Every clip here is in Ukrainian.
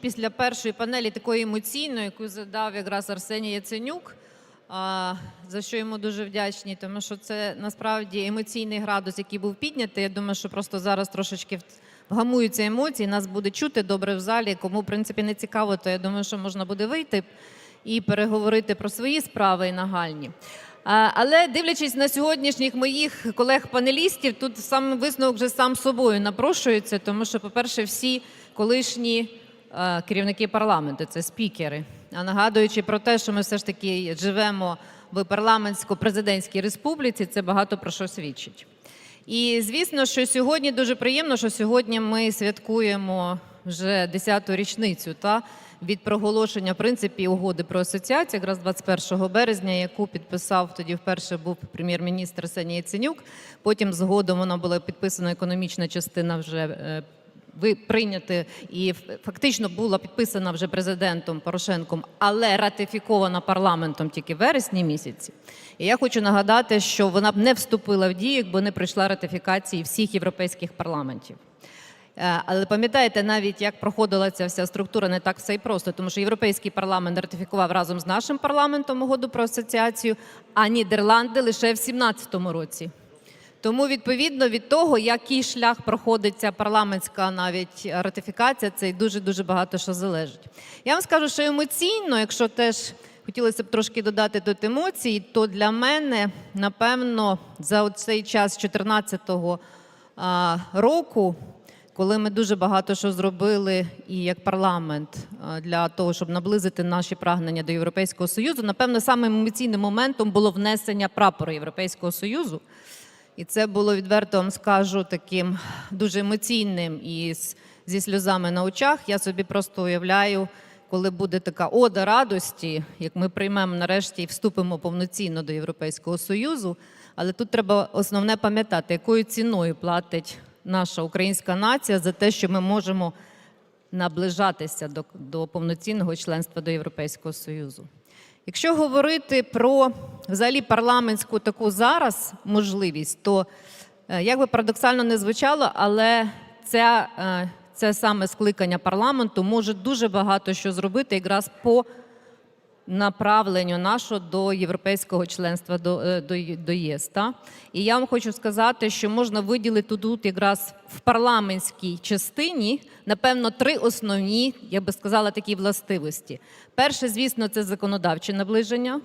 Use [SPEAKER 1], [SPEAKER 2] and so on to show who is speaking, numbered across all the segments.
[SPEAKER 1] Після першої панелі такої емоційної, яку задав якраз Арсеній Яценюк, за що йому дуже вдячні, тому що це насправді емоційний градус, який був піднятий. Я думаю, що просто зараз трошечки вгамуються емоції, нас буде чути добре в залі. Кому в принципі не цікаво, то я думаю, що можна буде вийти і переговорити про свої справи і нагальні. Але дивлячись на сьогоднішніх моїх колег-панелістів, тут сам висновок вже сам собою напрошується, тому що, по-перше, всі колишні керівники парламенту, це спікери. А нагадуючи про те, що ми все ж таки живемо в парламентсько-президентській республіці, це багато про що свідчить. І звісно, що сьогодні дуже приємно, що сьогодні ми святкуємо вже 10-ту річницю та від проголошення в принципі угоди про асоціацію, якраз 21 березня, яку підписав тоді вперше був прем'єр-міністр Арсеній Яценюк. Потім згодом вона була підписана економічна частина вже. Ви прийняти і фактично була підписана вже президентом Порошенком, але ратифікована парламентом тільки в вересні місяці. І я хочу нагадати, що вона б не вступила в дію, якби не пройшла ратифікації всіх європейських парламентів. Е, Але пам'ятаєте, навіть як проходила ця вся структура, не так все і просто, тому що Європейський парламент ратифікував разом з нашим парламентом угоду про асоціацію, а Нідерланди лише в 2017 році. Тому відповідно від того, який шлях проходить ця парламентська навіть ратифікація, це й дуже дуже багато що залежить. Я вам скажу, що емоційно, якщо теж хотілося б трошки додати тут емоцій, то для мене напевно за цей час 14-го року, коли ми дуже багато що зробили, і як парламент для того, щоб наблизити наші прагнення до Європейського Союзу, напевно, самим емоційним моментом було внесення прапору Європейського Союзу. І це було відверто вам скажу таким дуже емоційним і зі сльозами на очах. Я собі просто уявляю, коли буде така ода радості, як ми приймемо нарешті і вступимо повноцінно до Європейського Союзу. Але тут треба основне пам'ятати, якою ціною платить наша українська нація за те, що ми можемо наближатися до, до повноцінного членства до Європейського Союзу. Якщо говорити про взагалі парламентську таку зараз можливість, то е, як би парадоксально не звучало, але ця, е, це саме скликання парламенту може дуже багато що зробити якраз по направленню нашого до європейського членства до, е, до, до ЄС. Та? І я вам хочу сказати, що можна виділити тут якраз в парламентській частині, напевно, три основні, я би сказала, такі властивості. Перше, звісно, це законодавче наближення.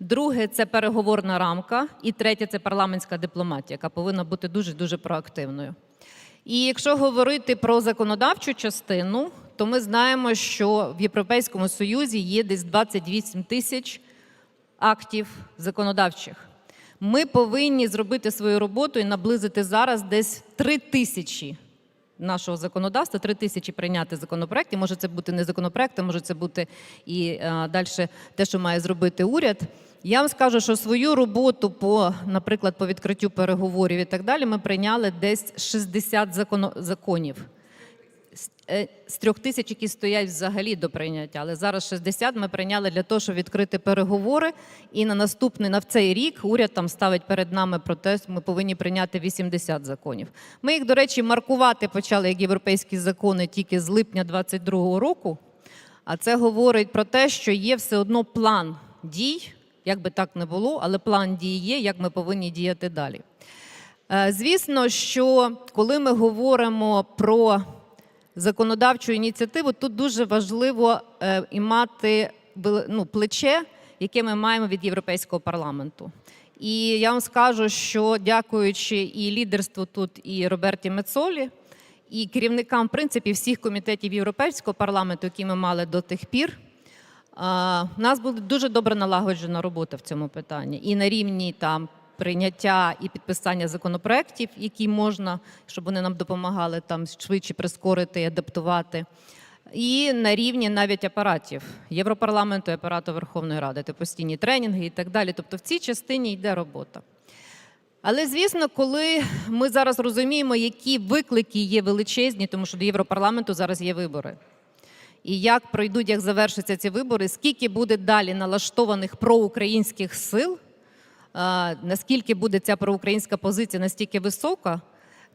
[SPEAKER 1] Друге це переговорна рамка, і третє це парламентська дипломатія, яка повинна бути дуже дуже проактивною. І якщо говорити про законодавчу частину, то ми знаємо, що в Європейському Союзі є десь 28 тисяч актів законодавчих. Ми повинні зробити свою роботу і наблизити зараз десь 3 тисячі нашого законодавства, 3 тисячі прийняти законопроекти. Може це бути не законопроекти, може це бути і е, далі те, що має зробити уряд. Я вам скажу, що свою роботу по, наприклад, по відкриттю переговорів і так далі, ми прийняли десь 60 законів з- е, трьох тисяч, які стоять взагалі до прийняття. Але зараз 60 ми прийняли для того, щоб відкрити переговори. І на наступний на цей рік уряд там ставить перед нами протест. Ми повинні прийняти 80 законів. Ми їх, до речі, маркувати почали як європейські закони тільки з липня 22 року. А це говорить про те, що є все одно план дій, як би так не було, але план дій є, як ми повинні діяти далі. Е, Звісно, що коли ми говоримо про законодавчу ініціативу, тут дуже важливо е, і мати ну, плече, яке ми маємо від Європейського парламенту. І я вам скажу, що дякуючи і лідерству тут, і Роберті Мецолі, і керівникам, в принципі, всіх комітетів Європейського парламенту, які ми мали до тих пір, У нас була дуже добре налагоджена робота в цьому питанні. І на рівні там прийняття і підписання законопроєктів, які можна, щоб вони нам допомагали там швидше прискорити і адаптувати. І на рівні навіть апаратів Європарламенту і апарату Верховної Ради, це постійні тренінги і так далі. Тобто в цій частині йде робота. Але звісно, коли ми зараз розуміємо, які виклики є величезні, тому що до Європарламенту зараз є вибори. І як пройдуть, як завершаться ці вибори, скільки буде далі налаштованих проукраїнських сил, наскільки буде ця проукраїнська позиція настільки висока,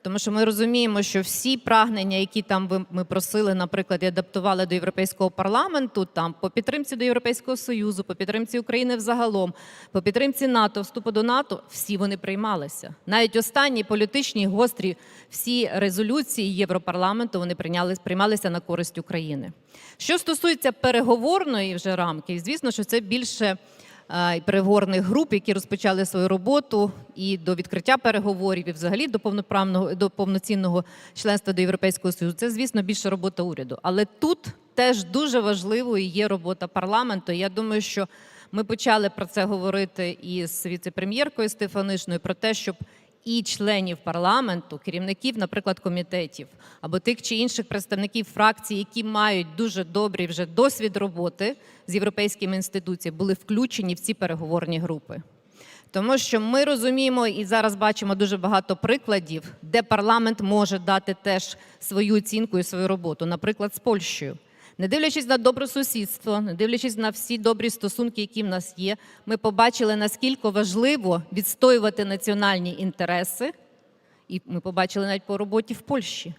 [SPEAKER 1] Тому що ми розуміємо, що всі прагнення, які там ми просили, наприклад, і адаптували до Європейського парламенту, там по підтримці до Європейського Союзу, по підтримці України взагалом, по підтримці НАТО, вступу до НАТО, всі вони приймалися. Навіть останні політичні гострі всі резолюції Європарламенту вони прийняли, приймалися на користь України. Що стосується переговорної вже рамки, звісно, що це більше переговорних груп, які розпочали свою роботу і до відкриття переговорів, і взагалі до повноправного до повноцінного членства до Європейського Союзу. Це, звісно, більше робота уряду. Але тут теж дуже важливою є робота парламенту. Я думаю, що ми почали про це говорити із віце-прем'єркою Стефанишною про те, щоб і членів парламенту, керівників, наприклад, комітетів або тих чи інших представників фракцій, які мають дуже добрий вже досвід роботи з європейськими інституціями, були включені в ці переговорні групи. Тому що ми розуміємо і зараз бачимо дуже багато прикладів, де парламент може дати теж свою оцінку і свою роботу, наприклад, з Польщею. Не дивлячись на добре сусідство, не дивлячись на всі добрі стосунки, які в нас є, ми побачили, наскільки важливо відстоювати національні інтереси, і ми побачили навіть по роботі в Польщі.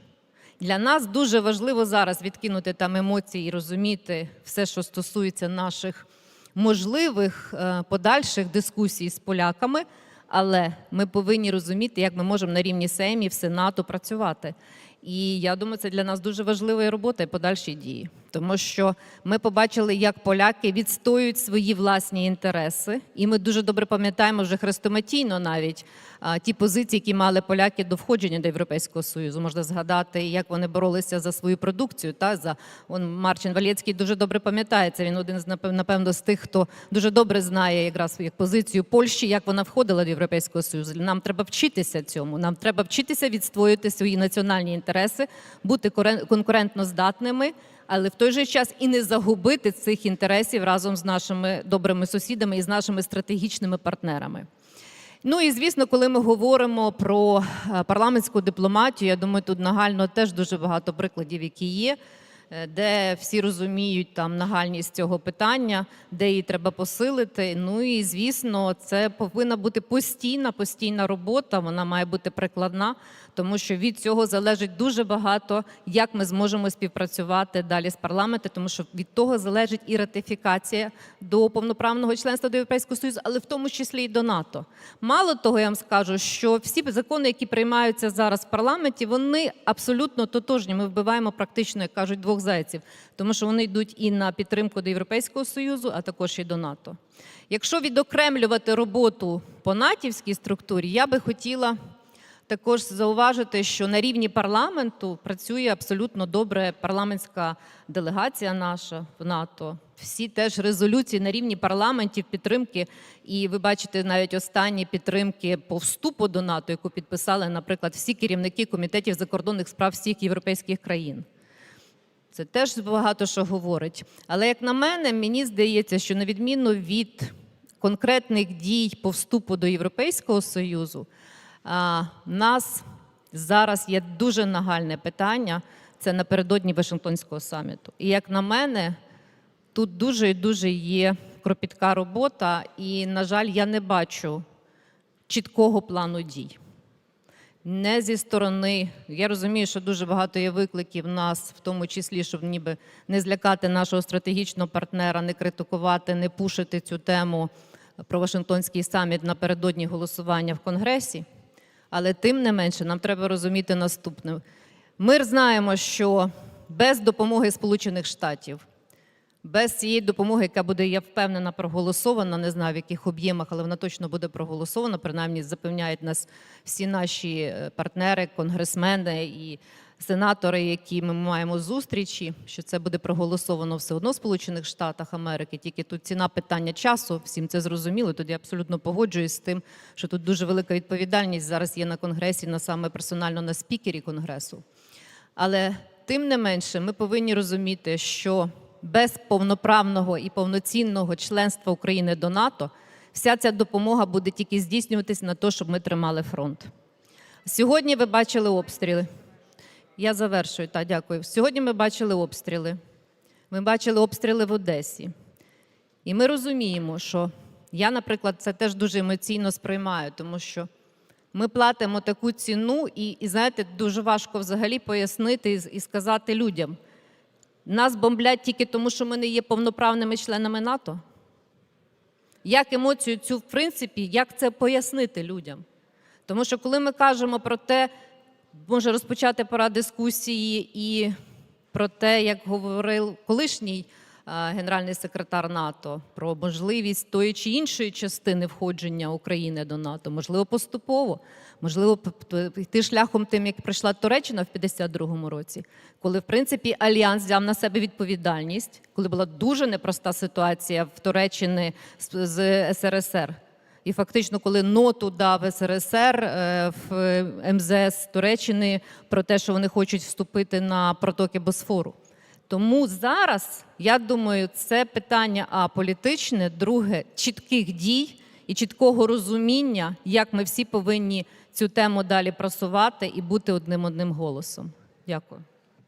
[SPEAKER 1] Для нас дуже важливо зараз відкинути там емоції і розуміти все, що стосується наших можливих е, подальших дискусій з поляками, але ми повинні розуміти, як ми можемо на рівні Сеймів, Сенату працювати. І я думаю, це для нас дуже важлива робота і подальші дії, тому що ми побачили, як поляки відстоюють свої власні інтереси, і ми дуже добре пам'ятаємо вже хрестоматійно навіть ті позиції, які мали поляки до входження до Європейського союзу. Можна згадати, як вони боролися за свою продукцію. Та за он Марчин Валєцький дуже добре пам'ятає. Це він один з напев- напевно з тих, хто дуже добре знає якраз як позицію Польщі, як вона входила до Європейського союзу. Нам треба вчитися цьому. Нам треба вчитися відстоювати свої національні інтереси, бути конкурентно здатними. Але в той же час і не загубити цих інтересів разом з нашими добрими сусідами і з нашими стратегічними партнерами. Ну і звісно, коли ми говоримо про е, парламентську дипломатію, я думаю, тут нагально теж дуже багато прикладів, які є, е, де всі розуміють там нагальність цього питання, де її треба посилити. Ну і звісно, це повинна бути постійна, постійна робота. Вона має бути прикладна, тому що від цього залежить дуже багато, як ми зможемо співпрацювати далі з парламентом, тому що від того залежить і ратифікація до повноправного членства до Європейського Союзу, але в тому числі і до НАТО. Мало того, я вам скажу, що всі закони, які приймаються зараз в парламенті, вони абсолютно тотожні. Ми вбиваємо практично, як кажуть, двох зайців, тому що вони йдуть і на підтримку до Європейського Союзу, а також і до НАТО. Якщо відокремлювати роботу по натівській структурі, я би хотіла також зауважити, що на рівні парламенту працює абсолютно добре парламентська делегація наша в НАТО. Всі теж резолюції на рівні парламентів підтримки. І ви бачите навіть останні підтримки по вступу до НАТО, яку підписали, наприклад, всі керівники комітетів закордонних справ всіх європейських країн. Це теж багато що говорить. Але як на мене, мені здається, що на відміну від конкретних дій по вступу до Європейського Союзу, нас зараз є дуже нагальне питання. Це напередодні Вашингтонського саміту. І як на мене, тут дуже і дуже є кропітка робота, і, на жаль, я не бачу чіткого плану дій не зі сторони. Я розумію, що дуже багато є викликів нас, в тому числі, щоб ніби не злякати нашого стратегічного партнера, не критикувати, не пушити цю тему про Вашингтонський саміт напередодні голосування в Конгресі. Але тим не менше, нам треба розуміти наступне: ми знаємо, що без допомоги Сполучених Штатів без цієї допомоги, яка буде, я впевнена, проголосована, не знаю в яких об'ємах, але вона точно буде проголосована. Принаймні запевняють нас всі наші е, партнери, конгресмени і сенатори, які ми маємо зустрічі, що це буде проголосовано все одно в Сполучених Штатах Америки. Тільки тут ціна питання часу, всім це зрозуміло. Тоді я абсолютно погоджуюсь з тим, що тут дуже велика відповідальність зараз є на конгресі, на саме персонально на спікері конгресу. Але тим не менше, ми повинні розуміти, що без повноправного і повноцінного членства України до НАТО вся ця допомога буде тільки здійснюватись на те, щоб ми тримали фронт. Сьогодні ви бачили обстріли. Я завершую, та дякую. Сьогодні ми бачили обстріли. Ми бачили обстріли в Одесі. І ми розуміємо, що я, наприклад, це теж дуже емоційно сприймаю, тому що Ми платимо таку ціну, і, і знаєте, дуже важко взагалі пояснити і, і сказати людям. Нас бомблять тільки тому, що ми не є повноправними членами НАТО. Як емоцію цю, в принципі, як це пояснити людям? Тому що коли ми кажемо про те, може розпочати пора дискусії і про те, як говорив колишній е, генеральний секретар НАТО, про можливість тої чи іншої частини входження України до НАТО, можливо, поступово, можливо, йти шляхом тим, як прийшла Туреччина в 52-му році, коли в принципі альянс взяв на себе відповідальність, коли була дуже непроста ситуація в Туреччині з, з СРСР. І фактично, коли ноту дав СРСР е, в МЗС Туреччини про те, що вони хочуть вступити на протоки Босфору. Тому зараз я думаю, це питання а політичне, друге чітких дій і чіткого розуміння, як ми всі повинні цю тему далі просувати і бути одним одним голосом. Дякую.